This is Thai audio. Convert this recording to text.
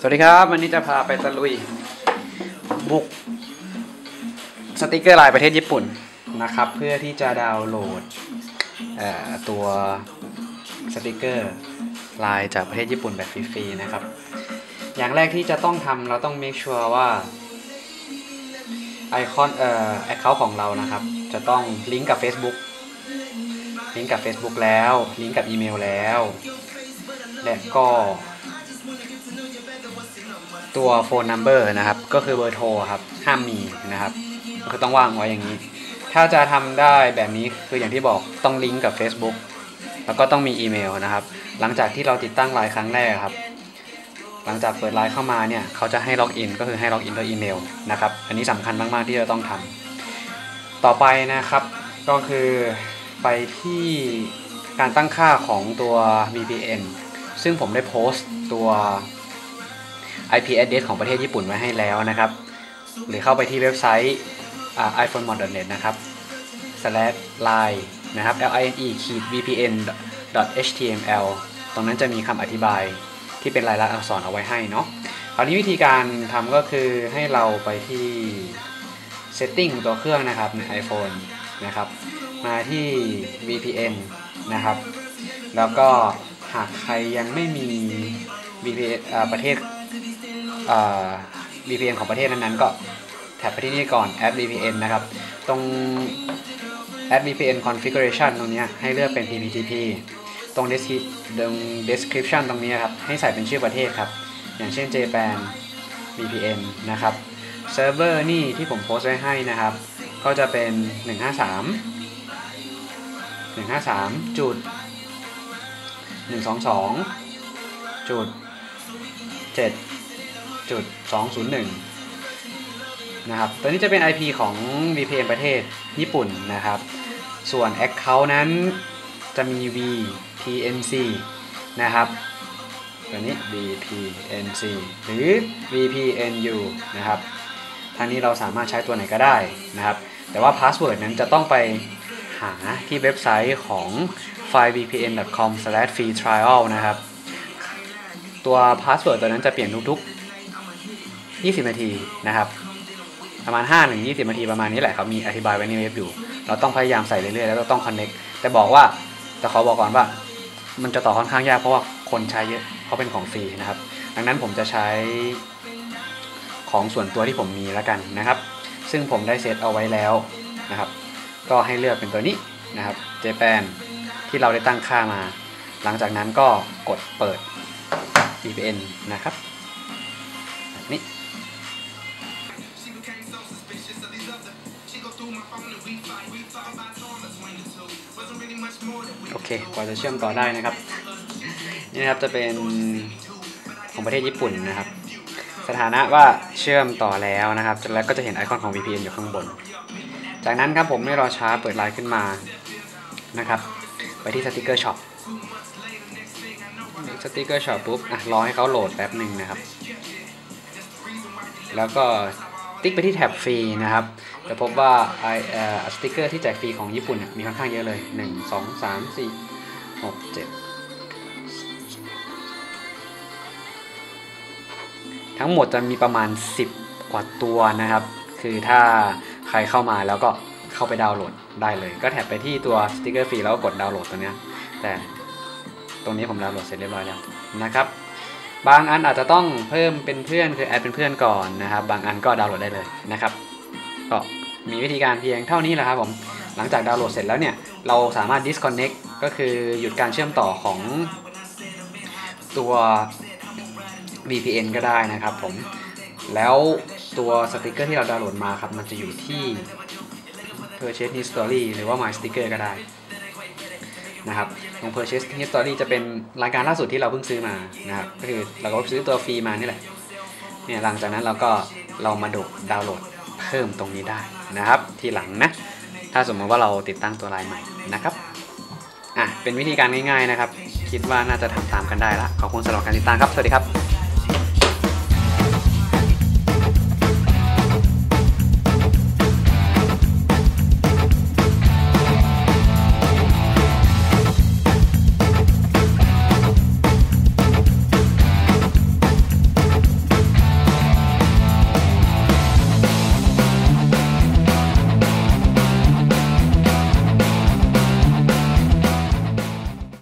สวัสดีครับ วันนี้จะพาไปตะลุย บุก สติกเกอร์ลายประเทศญี่ปุ่นนะครับ เพื่อที่จะดาวน์โหลดตัวสติกเกอร์ลายจากประเทศญี่ปุ่นแบบฟรีๆนะครับ อย่างแรกที่จะต้องทำเราต้อง make sure ว่าไอคอนเอ่อแอคเคาท์ของเรานะครับ จะต้องลิงก์กับ Facebook ลิงก์กับ Facebook แล้ว ลิงก์กับอีเมลแล้ว และก็ ตัวโฟนนัมเบอร์นะครับ ก็คือเบอร์โทรครับ ห้ามมีนะครับ ก็คือต้องวางไว้อย่างนี้ ถ้าจะทำได้แบบนี้คืออย่างที่บอกต้องลิงก์กับ Facebook แล้วก็ต้องมีอีเมลนะครับ หลังจากที่เราติดตั้งไลน์ครั้งแรกครับ หลังจากเปิดไลน์เข้ามาเนี่ย เขาจะให้ล็อกอินก็คือให้ล็อกอินด้วยอีเมลนะครับ อันนี้สำคัญมาก ๆ ที่จะต้องทำต่อไปนะครับ ก็คือไปที่การตั้งค่าของตัว VPN ซึ่งผมได้โพสต์ตัว IP address ของประเทศญี่ปุ่นไว้ให้แล้วนะครับ หรือเข้าไปที่เว็บไซต์ iPhonemod.net นะครับ slash line นะครับ line ขีด vpn html ตรงนั้นจะมีคำอธิบายที่เป็นลายลักษณ์อักษรเอาไว้ให้เนาะคราวนี้วิธีการทำก็คือให้เราไปที่ setting ตัวเครื่องนะครับใน iPhone นะครับ มาที่ VPN นะครับ แล้วก็หากใครยังไม่มี VPN ประเทศ VPN ของประเทศนั้นๆก็แท็บไปที่นี่ก่อน add VPN นะครับ ตรง add VPN configuration ตรงนี้ให้เลือกเป็น PPTP ตรง description ตรงนี้ครับ ให้ใส่เป็นชื่อประเทศครับ อย่างเช่น Japan VPN นะครับ เซิร์ฟเวอร์นี่ที่ผมโพสต์ไว้ให้นะครับ ก็จะเป็น 153 153จุด122จุด7 จุด201 นะครับ ตัวนี้จะเป็น IP ของ VPN ประเทศญี่ปุ่นนะครับ ส่วน Account นั้นจะมี VPNC นะครับ ตัวนี้ VPNC หรือ VPNU นะครับทางนี้เราสามารถใช้ตัวไหนก็ได้นะครับ แต่ว่าพาสเวิร์ดนั้นจะต้องไปหาที่เว็บไซต์ของ filevpn.com/free trial นะครับ ตัวพาสเวิร์ดตัวนั้นจะเปลี่ยนทุกๆ 20 นาทีนะครับ ประมาณ5ถึง20 นาทีประมาณนี้แหละเขามีอธิบายไว้ในเว็บอยู่ เราต้องพยายามใส่เรื่อยๆ แล้วเราต้อง connect แต่บอกว่าแต่ขอบอกก่อนว่า มันจะต่อค่อนข้างยากเพราะว่าคนใช้เยอะเพราะเป็นของฟรีนะครับ ดังนั้นผมจะใช้ของส่วนตัวที่ผมมีแล้วกันนะครับ ซึ่งผมได้เซตเอาไว้แล้วนะครับ ก็ให้เลือกเป็นตัวนี้นะครับ j p a n ที่เราได้ตั้งค่ามา หลังจากนั้นก็กดเปิด VPN นะครับ แบบนี้ โอเคกว่าจะเชื่อมต่อได้นะครับ นี่นะครับจะเป็นของประเทศญี่ปุ่นนะครับ สถานะว่าเชื่อมต่อแล้วนะครับ แล้วก็จะเห็นไอคอนของ VPN อยู่ข้างบน จากนั้นครับผมไม่รอช้าเปิดไลน์ขึ้นมานะครับ ไปที่สติกเกอร์ช็อปสติกเกอร์ช็อปปุ๊บอะรอให้เขาโหลดแป๊บหนึ่งนะครับ แล้วก็ ติ๊กไปที่แท็บฟรีนะครับจะพบว่าไอสติกเกอร์ที่แจกฟรีของญี่ปุ่นมีค่อนข้างเยอะเลย 1 2 3 4 6 7 ทั้งหมดจะมีประมาณ 10 กว่าตัวนะครับ คือถ้าใครเข้ามาแล้วก็เข้าไปดาวน์โหลดได้เลย ก็แท็บไปที่ตัวสติกเกอร์ฟรีแล้วก็กดดาวน์โหลดตัวนี้แต่ตรงนี้ผมดาวน์โหลดเสร็จเรียบร้อยแล้วนะครับ บางอันอาจจะต้องเพิ่มเป็นเพื่อนคือแอดเป็นเพื่อนก่อนนะครับ บางอันก็ดาวน์โหลดได้เลยนะครับ ก็มีวิธีการเพียงเท่านี้แหละครับผม หลังจากดาวน์โหลดเสร็จแล้วเนี่ย เราสามารถ disconnect ก็คือหยุดการเชื่อมต่อของตัว VPN ก็ได้นะครับผม แล้วตัวสติกเกอร์ที่เราดาวน์โหลดมาครับ มันจะอยู่ที่ Purchase History หรือว่า My Sticker ก็ได้ นะครับตรง Purchase History จะเป็นรายการล่าสุดที่เราเพิ่งซื้อมานะครับก็คือเราก็ซื้อตัวฟรีมานี่แหละเนี่ยหลังจากนั้นเราก็เรามาดูดาวน์โหลดเพิ่มตรงนี้ได้นะครับ ทีหลังนะ ถ้าสมมติว่าเราติดตั้งตัวลายใหม่นะครับอะเป็นวิธีการง่ายๆนะครับ คิดว่าน่าจะทำตามกันได้ละขอบคุณสำหรับการติดตามครับ สวัสดีครับ